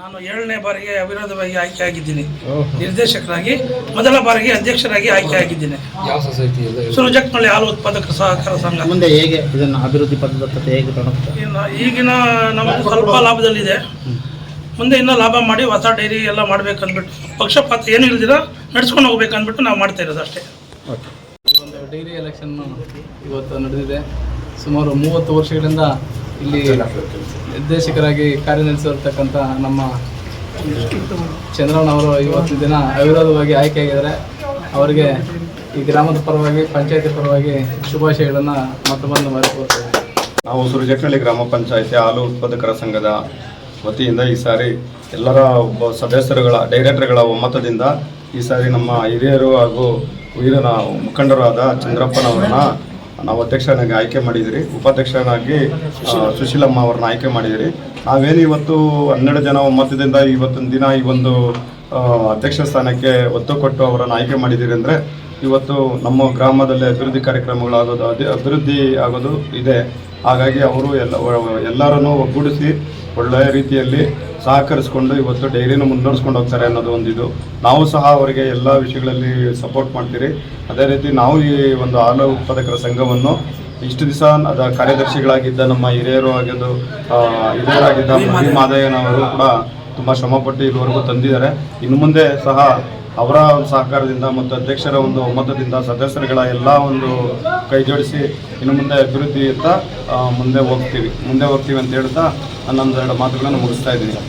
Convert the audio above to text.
ನಾನು ಏಳನೇ ಬಾರಿಗೆ ಅವಿರೋಧವಾಗಿ ಆಯ್ಕೆ ಆಗಿದ್ದೀನಿ. ನಿರ್ದೇಶಕರಾಗಿ ಮೊದಲ ಬಾರಿಗೆ ಅಧ್ಯಕ್ಷರಾಗಿ ಆಯ್ಕೆ ಆಗಿದ್ದೀನಿ. ಯಾವ ಸುರಜಕ್ನಳ್ಳಿ ಹಾಲು ಉತ್ಪಾದಕ ಸಹಕಾರ ಸಂಘ. ಮುಂದೆ ಹೇಗೆ ಇದನ್ನು ಅಭಿವೃದ್ಧಿ ಪದ್ಧತಿ ಹೇಗೆ ಇನ್ನು ಈಗಿನ ನಮಗೆ ಸ್ವಲ್ಪ ಲಾಭದಲ್ಲಿದೆ. ಮುಂದೆ ಇನ್ನೂ ಲಾಭ ಮಾಡಿ ಹೊಸ ಡೈರಿ ಎಲ್ಲ ಮಾಡ್ಬೇಕಂದ್ಬಿಟ್ಟು ಪಕ್ಷಪಾತ ಏನು ಇಲ್ದಿರ ನಡ್ಸ್ಕೊಂಡು ಹೋಗ್ಬೇಕಂದ್ಬಿಟ್ಟು ನಾವು ಮಾಡ್ತಾ ಇರೋದು ಅಷ್ಟೇ. ಡೈರಿ ಎಲೆಕ್ಷನ್ ಇವತ್ತು ನಡೆದಿದೆ. ಸುಮಾರು ಮೂವತ್ತು ವರ್ಷಗಳಿಂದ ಇಲ್ಲಿ ನಿರ್ದೇಶಕರಾಗಿ ಕಾರ್ಯನಿರ್ವಹಿಸಿರ್ತಕ್ಕಂಥ ನಮ್ಮ ಚಂದ್ರಣ್ಣ ಅವರು ಇವತ್ತು ದಿನ ಅವಿರೋಧವಾಗಿ ಆಯ್ಕೆಯಾಗಿದ್ದಾರೆ. ಅವರಿಗೆ ಈ ಗ್ರಾಮದ ಪರವಾಗಿ, ಪಂಚಾಯತಿ ಪರವಾಗಿ ಶುಭಾಶಯಗಳನ್ನು ಮತ್ತೆ ಬಂದು ಮಾಡಿಕೊಡ್ತೇವೆ ನಾವು ಸುರಜಟ್ನಳ್ಳಿ ಗ್ರಾಮ ಪಂಚಾಯತಿ ಹಾಲು ಉತ್ಪಾದಕರ ಸಂಘದ ವತಿಯಿಂದ ಈ ಸಾರಿ ಎಲ್ಲರ ಸದಸ್ಯರುಗಳ, ಡೈರೆಕ್ಟರ್ಗಳ ಒಮ್ಮತದಿಂದ ಈ ಸಾರಿ ನಮ್ಮ ಹಿರಿಯರು ಹಾಗೂ ವೀರನ ಮುಖಂಡರಾದ ಚಂದ್ರಪ್ಪನವರನ್ನ ನಾವು ಅಧ್ಯಕ್ಷನಾಗಿ ಆಯ್ಕೆ ಮಾಡಿದಿರಿ. ಉಪಾಧ್ಯಕ್ಷನಾಗಿ ಸುಶೀಲಮ್ಮ ಅವ್ರನ್ನ ಆಯ್ಕೆ ಮಾಡಿದಿರಿ. ನಾವೇನು ಇವತ್ತು ಹನ್ನೆರಡು ಜನ ಒಮ್ಮತದಿಂದ ಇವತ್ತೊಂದು ದಿನ ಈ ಒಂದು ಅಧ್ಯಕ್ಷ ಸ್ಥಾನಕ್ಕೆ ಒತ್ತು ಕೊಟ್ಟು ಅವರನ್ನು ಆಯ್ಕೆ ಮಾಡಿದ್ದೀರಿ ಅಂದರೆ ಇವತ್ತು ನಮ್ಮ ಗ್ರಾಮದಲ್ಲಿ ಅಭಿವೃದ್ಧಿ ಕಾರ್ಯಕ್ರಮಗಳಾಗೋದು ಅಭಿವೃದ್ಧಿ ಆಗೋದು ಇದೆ. ಹಾಗಾಗಿ ಅವರು ಎಲ್ಲ ಎಲ್ಲರನ್ನು ಒಗ್ಗೂಡಿಸಿ ಒಳ್ಳೆಯ ರೀತಿಯಲ್ಲಿ ಸಹಕರಿಸಿಕೊಂಡು ಇವತ್ತು ಡೈರಿನ ಮುನ್ನಡೆಸ್ಕೊಂಡು ಹೋಗ್ತಾರೆ ಅನ್ನೋದು ಒಂದಿದು ನಾವು ಸಹ ಅವರಿಗೆ ಎಲ್ಲ ವಿಷಯಗಳಲ್ಲಿ ಸಪೋರ್ಟ್ ಮಾಡ್ತೀರಿ. ಅದೇ ರೀತಿ ನಾವು ಈ ಒಂದು ಹಾಲು ಉತ್ಪಾದಕರ ಸಂಘವನ್ನು ಇಷ್ಟು ದಿವಸ ಅದ ಕಾರ್ಯದರ್ಶಿಗಳಾಗಿದ್ದ ನಮ್ಮ ಹಿರಿಯರು ಆಗಿದ್ದು ಹಿರಿಯರಾಗಿದ್ದ ಮಾದಯ್ಯನವರು ಕೂಡ ತುಂಬ ಶ್ರಮಪಟ್ಟು ಇಲ್ಲಿವರೆಗೂ ತಂದಿದ್ದಾರೆ. ಇನ್ನು ಮುಂದೆ ಸಹ ಅವರ ಒಂದು ಸಹಕಾರದಿಂದ ಮತ್ತು ಅಧ್ಯಕ್ಷರ ಒಂದು ಒಮ್ಮತದಿಂದ ಸದಸ್ಯರುಗಳ ಎಲ್ಲ ಒಂದು ಕೈ ಜೋಡಿಸಿ ಇನ್ನು ಮುಂದೆ ಅಭಿವೃದ್ಧಿ ಅಂತ ಮುಂದೆ ಹೋಗ್ತೀವಿ. ಮುಂದೆ ಹೋಗ್ತೀವಿ ಅಂತ ಹೇಳ್ತಾ ನನ್ನೊಂದೆರಡು ಮಾತುಗಳನ್ನು ಮುಗಿಸ್ತಾ ಇದ್ದೀನಿ.